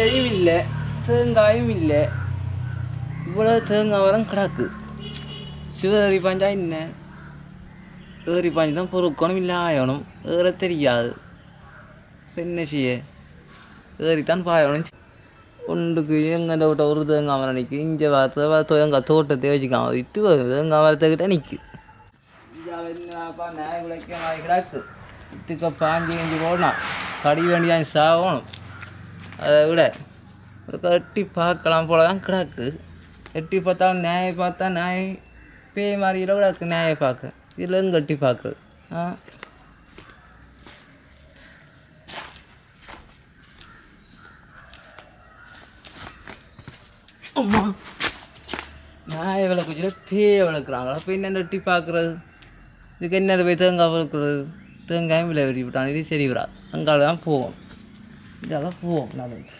வேலையும் இல்லை தேங்காயும் இல்லை. இவ்வளோ தேங்காய் வரம் கிடக்கு. சிவகரி பாஞ்சா என்ன? ஏறி பாஞ்சு தான் பொறுக்கணும் இல்லை ஆயணும் ஏற தெரியாது. என்ன செய்ய? ஏறித்தான் பாயணும். ஒன்றுக்கு எங்கண்ட விட்ட ஒரு தேங்காய் மரம் நிற்கும் இங்கே பார்த்து தேங்காய் தோட்டத்தை வச்சுக்காம விட்டு தேங்காய் மரத்துக்கிட்ட நிற்கு என்னப்பா நாய் விளைக்க நாய் கிடக்கு? இட்டுக்க பாஞ்சு கஞ்சி போடணும் கடி வேண்டியான் சாகணும். அதை விட ஒரு கட்டி பார்க்கலாம் போல தான் கிடக்கு. எட்டி பார்த்தாலும் நியாயை பார்த்தா நியாய பேய் மாதிரியில் கிடக்கு நியாயை பார்க்க. இதுலேருந்து கட்டி பார்க்குறது. ஆ. அம்மா. நாயை விளக்குச்சில பேயை விளக்குறாங்களா? அப்போ என்ன எட்டி பார்க்குறது? இதுக்கு என்ன போய் தேங்காய் விளக்குறது? தேங்காயும் விளை வெட்டி விட்டான் இது சரி விடாது. அங்கால தான் போவோம் இதெல்லாம் போவோம் நாளைக்கு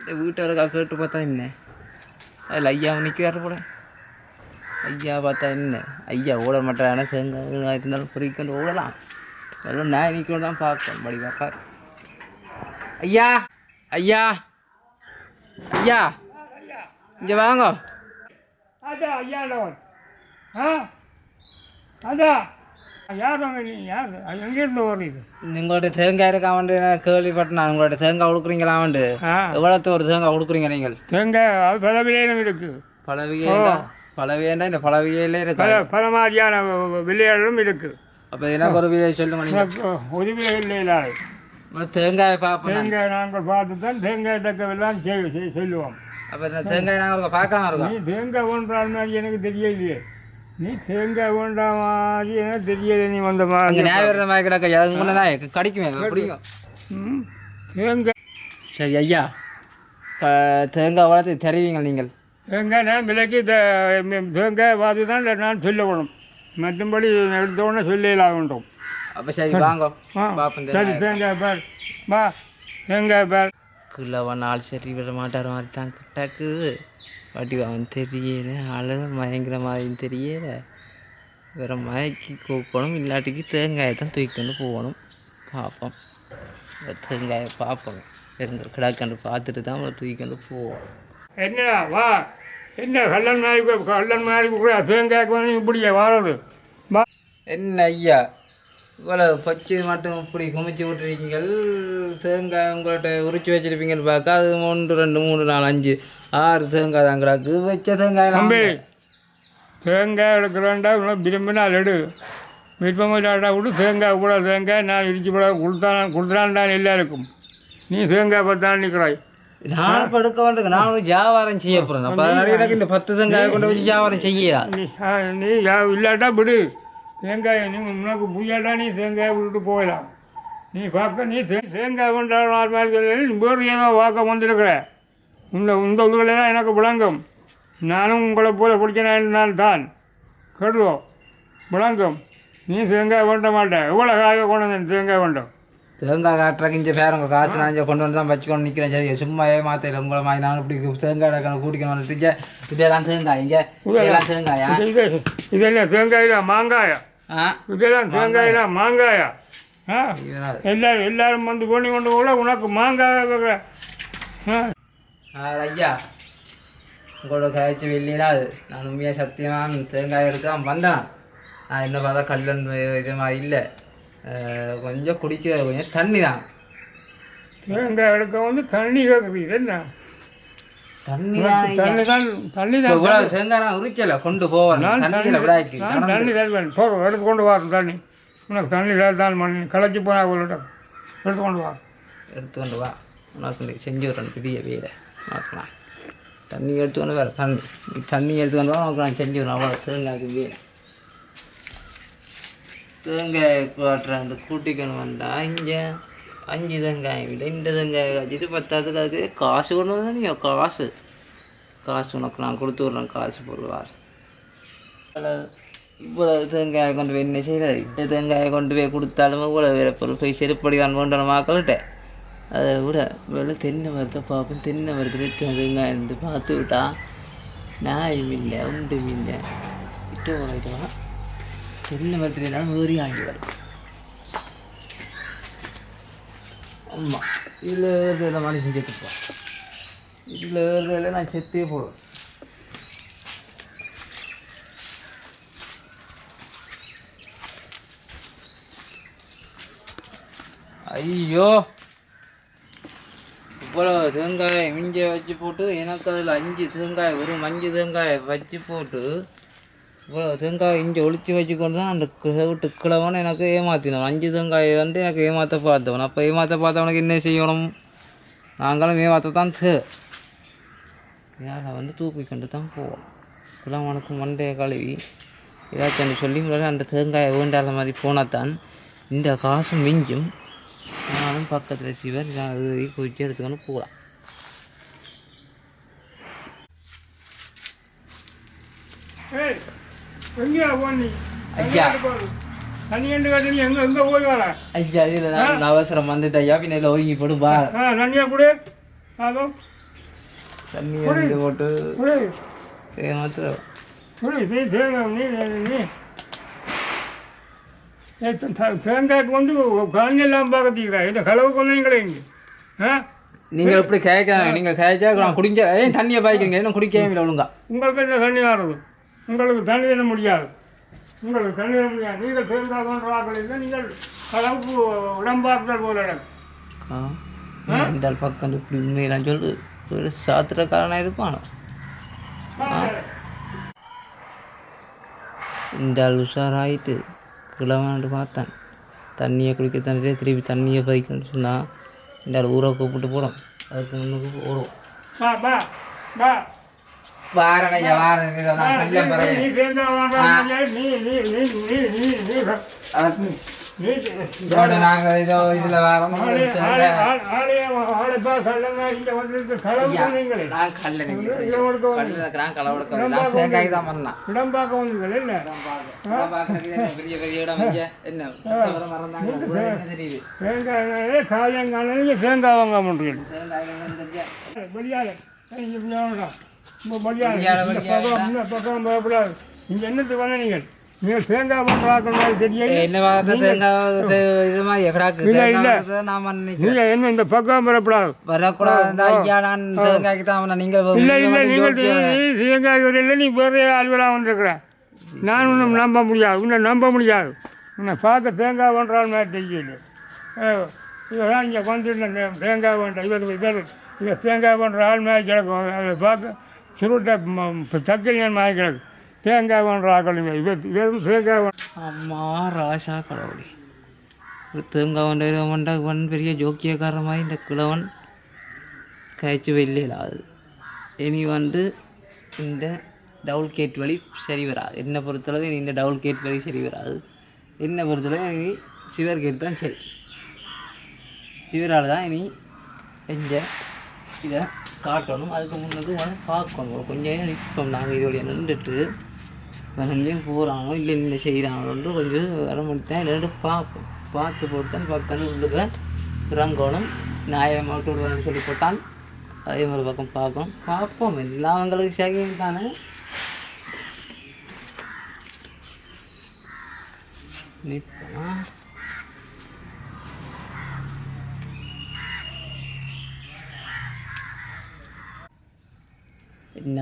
இந்த வீட்டோட கேட்டு பார்த்தா என்ன? அதில் ஐயா நிற்கிறாரு போல. ஐயா பார்த்தா என்ன? ஐயா ஓட மாட்டாங்க தேங்காய் இருந்தாலும் பொறிக்கொண்டு ஓடலாம். எல்லாம் நான் நிற்கணும் தான் பார்க்கணும். படி பார்க்க ஐயா! ஐயா! ஐயா! இங்கே வாங்க. அதான் ஐயாண்டவன் ஆ? அதான். யாரும் நீ? யார்? எங்கேருந்து வருது உங்கள்ட்ட தேங்காய் இருக்காமண்டு நான் கேள்விப்பட்டேன். நான் உங்கள்ட்ட தேங்காய் கொடுக்குறீங்களாமண்டு ஆ. எவ்வளோத்து ஒரு தேங்காய் கொடுக்குறீங்க நீங்கள்? தேங்காய் பல விலையிலும் இருக்கு. பழவியேண்டா பழவியேண்டா இந்த பழவியிலே இருக்கு பல பல மாதிரியான விலைகளும் இருக்கு. அப்போ எனக்கு ஒரு விலையை சொல்லுங்க நீங்கள் உதவி இல்லை தேங்காயை பார்ப்போம் தேங்காய் நாங்கள் பார்த்து தான் தேங்காய் தக்கவெல்லாம் செய் செய் சொல்லுவோம். அப்போ தேங்காய் நாங்கள் பார்க்கலாம் நீ இருக்கோம். தேங்காய் ஒன்றால் எனக்கு தெரியலையே. நீ தேங்காய் ஒன்றா மாதிரி எனக்கு தெரியல நீ வந்த அங்கே மாதிரி கிடக்க. அதுக்கு முன்னே கடிக்குமே. பிடிக்கும். தேங்காய் சரி ஐயா. தேங்காய் வளர்த்து தெரிவிங்க நீங்கள். தேங்காய் நான் விலைக்கு தேங்காய் பார்த்து தான் நான் சொல்லணும். மற்றபடி எடுத்தோடனே சொல்லலாம் வேண்டும் அப்போ சரி வாங்க. சரி தேங்காய் தேங்காய் பார். வா தேங்காய் பார். கிலோவா நாலு சரி விட மாட்டார் மாதிரி தான் கிட்டாக்கு வட்டி அவன் தெரியல. ஆளு மயங்கிற மாதிரி தெரியல. வேற மயக்கி கூப்பணும் இல்லாட்டிக்கு தேங்காயை தான் தூக்கிட்டு போகணும். பார்ப்போம் தேங்காயை பார்ப்போம் எங்க கிடாக்கண்டு பார்த்துட்டு தான் அவளை தூக்கிட்டு போவோம். என்னடா வா. என்ன கல்லன் மாதிரி கல்லன் மாதிரி கூட தேங்காய்க்கு வந்து இப்படியே வாழது வா. என்ன ஐயா? இவ்வளோ பச்சை மட்டும் இப்படி குமிச்சு விட்டுருக்கீங்க. தேங்காய் உங்கள்கிட்ட உரிச்சு வச்சிருப்பீங்கன்னு பார்க்க அது ஒன்று ரெண்டு மூணு நாலு அஞ்சு. ஆறு தேங்காய் தான் கிடக்கு. வச்ச தேங்காய் தம்பி தேங்காய் எடுக்கிறேன்டா இன்னும் விரும்பினால் எடு. விருப்பம் இல்லாட்டா விட்டு தேங்காய் கூட தேங்காய் நான் இடிச்சு கூட கொடுத்தான் கொடுத்துறான்டான் எல்லாருக்கும். நீ தேங்காய் பார்த்தான் நிற்கிறாய். நான் எடுக்க வேண்டிய நான் வியாபாரம் செய்ய போகிறேன் அப்போ அதனால எனக்கு இந்த பத்து தேங்காயை கொண்டு வச்சு வியாபாரம் செய்யா நீ இல்லாட்டா விடு. தேங்காய் நீ உனக்கு புரியாட்டா நீ தேங்காயை விட்டுட்டு போகலாம். நீ பார்க்க நீ தேங்காய் கொண்டாடுற மாதிரி வேறு ஏதோ வாக்க வந்திருக்கிற. இந்த இந்த ஊரில் தான் எனக்கு விளங்கும். நானும் உங்களை போல குடிக்கிறேன் தான் கேடுவோம் விளங்கும். நீ தேங்காய் கொண்ட மாட்டேன் எவ்வளோ காய கொண்டு வந்தேன் தேங்காய் கொண்டோம் தேங்காய் காட்டுறக்கு இங்கே பேர் உங்கள் காசு நான் இங்கே கொண்டு வந்து தான் வச்சுக்கொண்டு நிற்கிறேன் சரி சும்மா ஏமாத்தையில் உங்களை மாதிரி நான் இப்படி தேங்காய் எடுக்கணும் கூட்டிக்கணும் இங்கே. இதெல்லாம் தேங்காய் இங்கே. இதெல்லாம் தேங்காயா? இது இது இதெல்லாம் தேங்காயில மாங்காயா? ஆ? இதெல்லாம் தேங்காயில மாங்காயா? ஆ? இவனாது. எல்லாரும் எல்லாரும் வந்து கொண்டு கொண்டு கூட உனக்கு மாங்காய் ஐயா உங்களோட கழிச்சு வெளியிலாது நான் உண்மையாக சத்தியமாக தேங்காய் எடுக்கலாம் வந்தேன் நான் என்ன பார்த்தா கல்லன் இது மாதிரி இல்லை கொஞ்சம் குடிக்கிற கொஞ்சம் தண்ணி தான் தேங்காய் எடுக்க வந்து தண்ணி கேட்குது என்ன தண்ணி தான். தண்ணி தான் தான் தேங்காய் நான் உரிக்கல கொண்டு போவேன் தண்ணியில் தண்ணி தருவேன் எடுத்து கொண்டு வரோம் தண்ணி உனக்கு தண்ணி தான் பண்ணி களைச்சி போனால் எடுத்து கொண்டு வா எடுத்து கொண்டு வா உனக்கு செஞ்சு விட்றேன் பெரிய வீட பார்க்கலாம் தண்ணி எடுத்துக்கொண்டு வர தண்ணி தண்ணி எடுத்துக்கொண்டு கொண்டு நான் செஞ்சு விட்றேன் அவ்வளோ தேங்காய்க்கு வீடு தேங்காய் காட்டுறேன். கூட்டிக்கணும் வந்தா இங்கே அஞ்சு தேங்காய் விட இந்த தேங்காய் காய்ச்சிட்டு பத்தாதுக்கு அதுக்கு காசு கொண்டு வந்தால் நீ காசு. காசு உனக்கு நான் கொடுத்து விட்றேன் காசு போடுவார் இவ்வளவு தேங்காயை கொண்டு போய் என்ன செய்யறது? இந்த தேங்காயை கொண்டு போய் கொடுத்தாலும் இவ்வளோ வேற பொருள் போய் செருப்படி தான் கொண்டு மக்கள்கிட்ட. அதை விட வெள்ள தென்னை மரத்தை பார்ப்போம். தென்னை மரத்தில் தருங்க இருந்து பார்த்து விட்டா நாயும் இல்லை உண்டும் இல்லை. இட்ட உழைக்கலாம் தென்னை மரத்தில் இருந்தாலும் வேறி ஆகி ஆமாம் இதில் ஏறுறதுல மனுஷன் செத்துப்பான் இதில் ஏறுறதுல நான் செத்தே போடுவேன். ஐயோ! இவ்வளோ தேங்காயை மிஞ்ச வச்சு போட்டு எனக்கு அதில் அஞ்சு தேங்காய் வெறும் அஞ்சு தேங்காயை வச்சு போட்டு இவ்வளோ தேங்காய் இஞ்சி ஒளிச்சு வச்சுக்கொண்டு தான் அந்த விட்டு கிழவனை எனக்கு ஏமாற்றினோம் அஞ்சு தேங்காயை வந்து எனக்கு ஏமாற்ற பார்த்தவன். அப்போ ஏமாற்ற பார்த்தவனுக்கு என்ன செய்யணும்? நாங்களும் ஏமாற்றத்தான் தே இதால் வந்து தூக்கி கொண்டு தான் போவோம். கிழவனுக்கு மண்டையை கழுவி ஏதாச்சும் சொல்லி முதல்ல அந்த தேங்காயை வேண்டாத மாதிரி போனால் தான் இந்த காசும் மிஞ்சும். நானும் பக்கத்தில் சிவர் அது குச்சி எடுத்துக்கொண்டு போகலாம் அவசரம் வந்துட்டு பின்ன ஒதுங்கி போட்டு பா ஆ தண்ணியா கொடு. தண்ணி போட்டு ஏமாத்திரம் கொடு நீ தேங்காய் நீ நீ ஏய், த- த- தேங்காய்க்கு வந்து கலைஞெல்லாம் பார்க்கத்தீங்களா இந்த களவு கொண்டீங்களே இங்கே ஆ நீங்கள் எப்படி கேட்க நீங்கள் கேட்சா நான் குடிக்க ஏன் தண்ணியை பாய்க்கிறீங்க என்ன குடிக்கவே இல்லை ஒழுங்கா உங்களுக்கு என்ன தண்ணி ஆறுது உங்களுக்கு தண்ணி தர முடியாது உங்களுக்கு தண்ணி தர முடியாது நீங்கள் தேங்காய் கொண்டு இல்லை நீங்கள் களவுக்கு உடம்பாக்குதல் போல ஆள் பக்கம் இப்படி உண்மையெல்லாம் சொல்லு ஒரு சாத்திரக்காரனாக இருப்பானோ இந்த உஷாராயிட்டு கிழவனாட்டு பார்த்தேன் தண்ணியை குடிக்க தண்ணியே திருப்பி தண்ணியை பைக்கணும்னு சொன்னால் இந்த ஊரை கூப்பிட்டு போடும் அதுக்கு முன்னுக்கு போடும் பா பா பா வாரன் ஐயா வாரன் நான் கல்யாணம் நீ பறையன் தேங்காய் வாங்குறாங்க நீ நீ நீ நீ நீ நீ அது நீ இதோட நாங்கள் இதோ இதில் வரோம் நான் கல்ல இங்க ஒடுக்க வந்து கல்லில் இருக்கிறான் களை உடக்க நான் தேங்காய் தான் பண்ணேன் உடம்பாக்க வந்தீங்களே இல்ல நான் பார்க்கறதுக்கு என்ன பெரிய பெரிய இடம் இங்க? என்ன? வர மறந்தாங்க வேற என்ன தெரியுது? தேங்காய் காயங்காலையும் தேங்காய் வாங்க முடியும்? வெளியால வெளியால இந்த. பக்கம் இங்க என்னத்துக்கு வந்த நீங்கள்? என்ன இந்த பக்கம் வரக்கூடாது. வரக்கூடாது ஐயா நான் தேங்காய்க்கு தான். நீங்கள் இல்ல இல்ல நீங்கள் தேங்காய் வரையில் நீ வேறு ஆள்வெல்லாம் வந்திருக்கிற நான் ஒன்றும் நம்ப முடியாது உன்னை நம்ப முடியாது. உன்னை பார்க்க தேங்காய் பண்ணுறாள் மாதிரி தெரியல. இதெல்லாம் இங்கே வந்துருந்தேன் தேங்காய் பண்ணுற இவர் இவர் இவர் தேங்காய் பண்ணுற ஆள் மாதிரி கிடக்கும். அதை பார்க்க சுருட்டை தக்கலியன் மாதிரி கிடக்கு. தேங்காய் பண்ணுற ஆக்கள் அம்மா ராசா கடவுளி ஒரு தேங்காய் வண்ட பெரிய ஜோக்கியக்காரமாய் இந்த கிழவன் கழிச்சு வெளியில் ஆகுது இனி வந்து இந்த டவுல் கேட் வழி சரி வராது என்னை பொறுத்தளவு இனி இந்த டவுல் கேட் வழி சரி வராது என்னை பொறுத்தளவு இனி சிவர் கேட் தான் சரி சிவரால் தான் இனி இந்த இதை காட்டணும் அதுக்கு முன்னது பார்க்கணும் கொஞ்சம் நேரம் நிற்போம் நாங்கள் இதோடைய நின்றுட்டு வணங்கியும் போகிறாங்களோ இல்லை இல்லை செய்கிறாங்களோ கொஞ்சம் வர முடித்தேன் இல்லைன்னு பார்ப்போம் பார்த்து போட்டால் பக்கத்தில் பக்கம் உள்ளுக்க இறங்கணும் நியாயம் விட்டு சொல்லி போட்டால் அதே மாதிரி பக்கம் பார்க்கணும். பார்ப்போம். எல்லாம் அவங்களுக்கு சரி தானே? நிற்பா என்ன?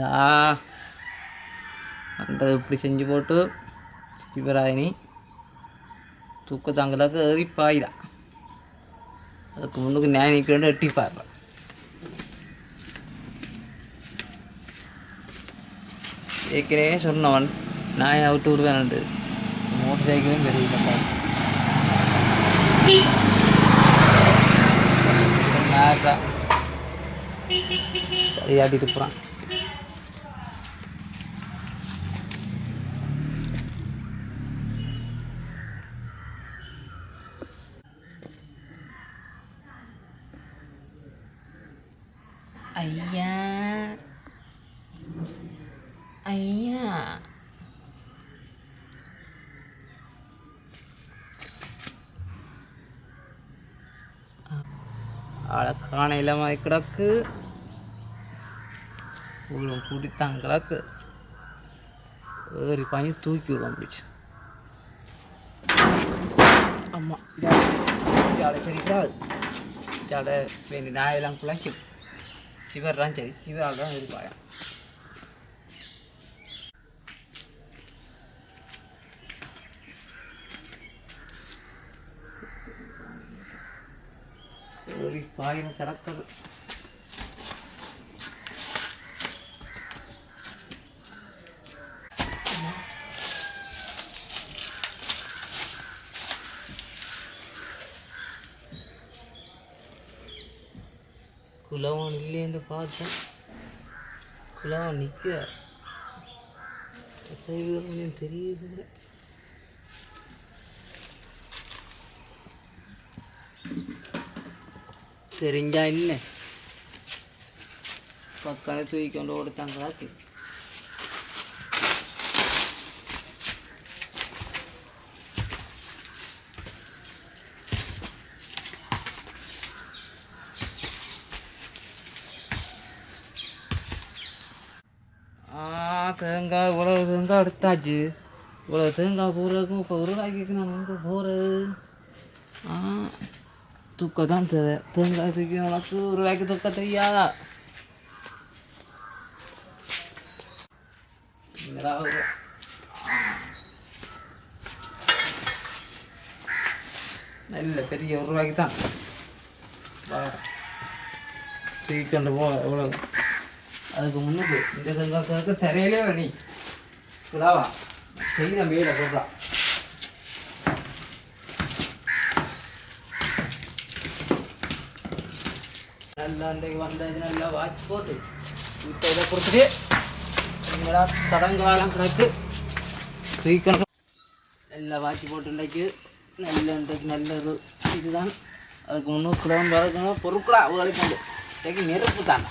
அந்த இப்படி செஞ்சு போட்டு சிவராயினி தூக்க தாங்கலாக்கு ஏறி பாயிடா அதுக்கு முன்னுக்கு நியாயம் நிற்கிறேன் எட்டி பார்ப்பேன் ஏற்கனவே சொன்னவன் நாயை விட்டு விடுவேன்ட்டு மோட்டர் சைக்கிளும் பெரிய சரியாட்டிட்டு போகிறான் ஐயா ஐயா அழகான இளமாய் கிடக்கு. இவ்வளோ கூட்டித்தான் கிடக்கு. ஏறி பாஞ்சு தூக்கி விடுவோம் பிடிச்சி ஆமாம் இதை சரிக்காது அடித்தாட வேண்டி நாயெல்லாம் குலைக்கும். சிவர்லாம் சரி சிவரால் தான் இருப்பாயா ஒரு கிடக்குது குலவன் இல்லைன்னு பார்த்தேன். குலவன் நிற்க அசைவுகள் கொஞ்சம் தெரியுது தெரிஞ்சா இல்ல பக்கம் தூக்கி கொண்டு കൊടുത്താൽ കാക്കി தேங்காய் இவ்வளோ தேங்காய் எடுத்தாச்சு இவ்வளோ தேங்காய் பூரக்கும் இப்போ உருளாக்கி வைக்கணும் போகிறது ஆ துக்கா தான் தேவை தேங்காய் தூக்கி வளர்த்து ஒரு ரூபாய்க்கு துக்கா தெரியாதா நல்ல பெரிய ஒரு ரூபாய்க்கு தான் தூக்கி கொண்டு போ எவ்வளோ அதுக்கு முன்னுக்கு இந்த தங்காய் தரையிலே நீ விழாவா செய்யணும் வீடை சொல்கிறான் நல்லா வந்தது நல்லா வாட்ச் போட்டு இப்போ இதை கொடுத்துட்டு எங்களா தடங்காலம் கிடக்கு தூக்கணும் நல்லா வாட்ச் போட்டு இன்றைக்கு நல்ல இன்றைக்கு நல்லது இதுதான் அதுக்கு முன்னூறு கிலோமீட்டர் வரைக்கும் பொருட்களா வேலை கொண்டு இன்றைக்கு நெருப்பு தான்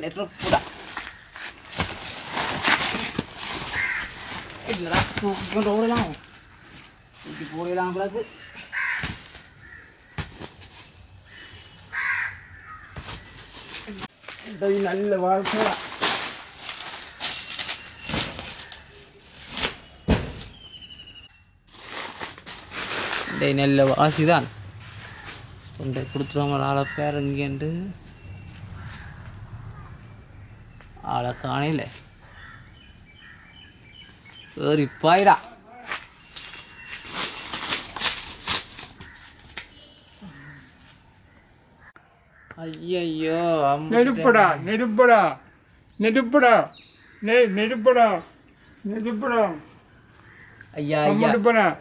நெருப்பு தான் என்னடா தூக்கி கொண்டு ஓடலாம் தூக்கி போடலாம் பிறகு இதை நல்ல வாழ்க்கை. டேய் நல்ல வாசிதான். கொண்டு கொடுத்துருவோம் ஆளை பேர் இங்கேண்டு ஆளை காணையில் ஏறி பாயிரா ஐயையோ நெருப்படா நெருப்படா. நெருப்படா. நெ நெருப்படா. நெருப்படா. ஐயா ஐயா.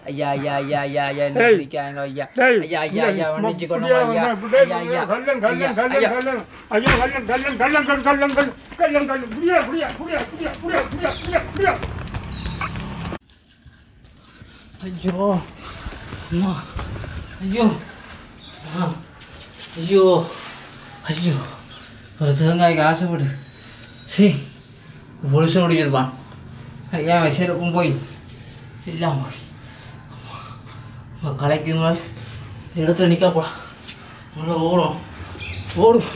ஐயா ஐயா ஐயா ஐயா ஐயா. பிடிக்காங்க ஐயா. ஐயா ஐயா ஐயா ம- வண்டிச்சு கொண்டு புடியா ஐயா. வந்தா, டேய், ஐயா ஐயா. கள்ளன், கள்ளன், ஐயா கள்ளன், ஐயா. கள்ளன். ஐயோ, கள்ளன், கள்ளன், கள்ளன், கள்ளன், கள்ளன், கள்ளன், கள்ளன், கள்ளன். புடியா, புடியா, புடியா, புடியா, புடியா, புடியா, புடியா, புடியா. ஐயோ அம்மா. ஐயோ. அம்மா. ஐயோ. ஐயோ ஒரு தேங்காய்க்கு ஆசைப்படு. சி பொலிசு ஓடிச்சிருப்பான் ஐயா வசேருக்கும் போய்? இல்லாம போய். கலைக்கு மேலே இடத்துல நிற்க போடா நல்லா ஓடும். ஓடும்.